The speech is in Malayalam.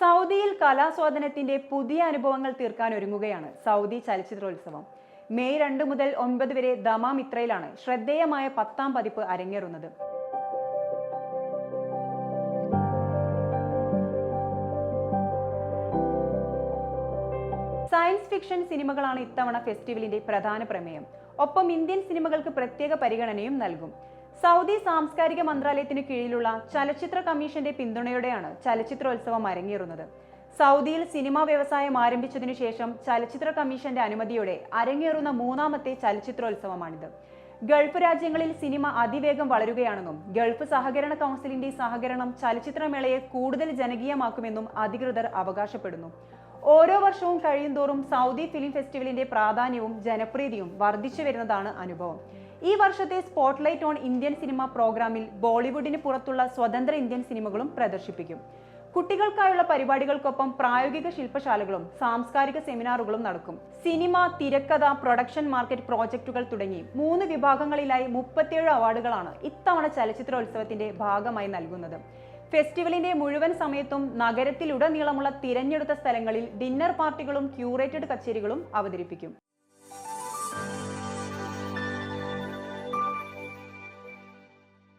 സൗദിയിൽ കലാസ്വാദനത്തിന്റെ പുതിയ അനുഭവങ്ങൾ തീർക്കാൻ ഒരുങ്ങുകയാണ് സൗദി ചലച്ചിത്രോത്സവം. മെയ് രണ്ട് മുതൽ ഒൻപത് വരെ ദമാം ഇത്രയിലാണ് ശ്രദ്ധേയമായ പത്താം പതിപ്പ് അരങ്ങേറുന്നത്. സയൻസ് ഫിക്ഷൻ സിനിമകളാണ് ഇത്തവണ ഫെസ്റ്റിവലിന്റെ പ്രധാന പ്രമേയം. ഒപ്പം ഇന്ത്യൻ സിനിമകൾക്ക് പ്രത്യേക പരിഗണനയും നൽകും. സൗദി സാംസ്കാരിക മന്ത്രാലയത്തിന് കീഴിലുള്ള ചലച്ചിത്ര കമ്മീഷന്റെ പിന്തുണയോടെയാണ് ചലച്ചിത്രോത്സവം അരങ്ങേറുന്നത്. സൗദിയിൽ സിനിമാ വ്യവസായം ആരംഭിച്ചതിനു ശേഷം ചലച്ചിത്ര കമ്മീഷന്റെ അനുമതിയോടെ അരങ്ങേറുന്ന മൂന്നാമത്തെ ചലച്ചിത്രോത്സവമാണിത്. ഗൾഫ് രാജ്യങ്ങളിൽ സിനിമ അതിവേഗം വളരുകയാണെന്നും ഗൾഫ് സഹകരണ കൗൺസിലിന്റെ സഹകരണം ചലച്ചിത്രമേളയെ കൂടുതൽ ജനകീയമാക്കുമെന്നും അധികൃതർ അവകാശപ്പെടുന്നു. ഓരോ വർഷവും കഴിയുന്തോറും സൗദി ഫിലിം ഫെസ്റ്റിവലിന്റെ പ്രാധാന്യവും ജനപ്രീതിയും വർദ്ധിച്ചു വരുന്നതാണ് അനുഭവം. ഈ വർഷത്തെ സ്പോട്ട്ലൈറ്റ് ഓൺ ഇന്ത്യൻ സിനിമ പ്രോഗ്രാമിൽ ബോളിവുഡിന് പുറത്തുള്ള സ്വതന്ത്ര ഇന്ത്യൻ സിനിമകളും പ്രദർശിപ്പിക്കും. കുട്ടികൾക്കായുള്ള പരിപാടികൾക്കൊപ്പം പ്രായോഗിക ശില്പശാലകളും സാംസ്കാരിക സെമിനാറുകളും നടക്കും. സിനിമ തിരക്കഥ പ്രൊഡക്ഷൻ മാർക്കറ്റ് പ്രോജക്റ്റുകൾ തുടങ്ങി മൂന്ന് വിഭാഗങ്ങളിലായി മുപ്പത്തിയേഴ് അവാർഡുകളാണ് ഇത്തവണ ചലച്ചിത്രോത്സവത്തിന്റെ ഭാഗമായി നൽകുന്നത്. ഫെസ്റ്റിവലിന്റെ മുഴുവൻ സമയത്തും നഗരത്തിലുടനീളമുള്ള തിരഞ്ഞെടുത്ത സ്ഥലങ്ങളിൽ ഡിന്നർ പാർട്ടികളും ക്യൂറേറ്റഡ് കച്ചേരികളും അവതരിപ്പിക്കും.